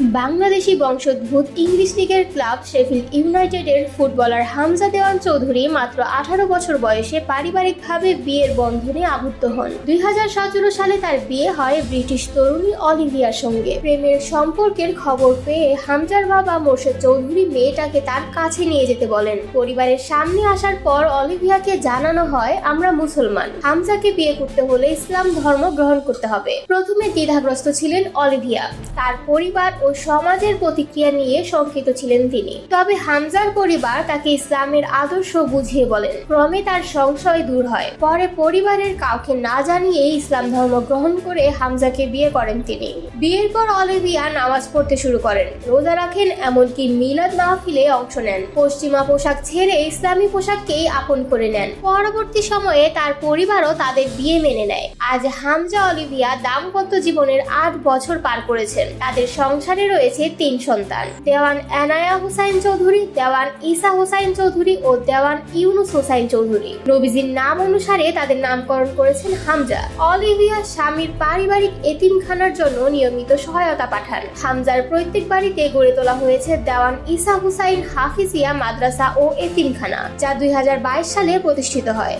বাংলাদেশি বংশোদ্ভূত ইংলিশ লিগের club Sheffield ইউনাইটেডের ফুটবলার হামজা দেওয়ান চৌধুরী মাত্র আঠারো বছর বয়সে পারিবারিকভাবে বিয়ের বন্ধনে আবদ্ধ হন। দুই হাজার সতেরো সালে তার বিয়ে হয় ব্রিটিশ তরুণী অলিভিয়ার সঙ্গে। প্রেমের সম্পর্কের খবর পেয়ে হামজার বাবা মোর্শেদ চৌধুরী মেয়েটাকে তার কাছে নিয়ে যেতে বলেন। পরিবারের সামনে আসার পর অলিভিয়াকে জানানো হয়, আমরা মুসলমান। হামজাকে বিয়ে করতে হলে ইসলাম ধর্ম গ্রহণ করতে হবে। প্রথমে দ্বিধাগ্রস্ত ছিলেন অলিভিয়া। তার পরিবার ও সমাজের প্রতিক্রিয়া নিয়ে শঙ্কিত ছিলেন তিনি। তবে হামজার পরিবার তাকে ইসলামের আদর্শ বুঝিয়ে বলেন। ক্রমে তার সংশয় দূর হয়। পরে পরিবারের কাউকে না জানিয়ে ইসলাম ধর্ম গ্রহণ করে হামজাকে বিয়ে করেন তিনি। বিয়ের পর অলিভিয়া নামাজ পড়তে শুরু করেন। রোজা রাখেন এমনকি মিলাদ মাহফিলে অংশ নেন। পশ্চিমা পোশাক ছেড়ে ইসলামী পোশাককেই আপন করে নেন। পরবর্তী সময়ে তার পরিবারও তাদের বিয়ে মেনে নেয়। আজ হামজা অলিভিয়া দাম্পত্য জীবনের আট বছর পার করেছেন। তাদের সংসারে রয়েছে তিন সন্তান। দেওয়ান এনায়া হুসাইন চৌধুরী, দেওয়ান ইসা হুসাইন চৌধুরী ও দেওয়ান ইউনুস হুসাইন চৌধুরী। নবীজির নাম অনুসারে তাদের নামকরণ করেছেন হামজা। অলিভিয়া স্বামীর পারিবারিক এতিমখানার জন্য নিয়মিত সহায়তা পাঠান। হামজার প্রত্যেক বাড়িতে গড়ে তোলা হয়েছে দেওয়ান ইসা হুসাইন হাফিজিয়া মাদ্রাসা ও এতিমখানা, যা দুই হাজার বাইশ সালে প্রতিষ্ঠিত হয়।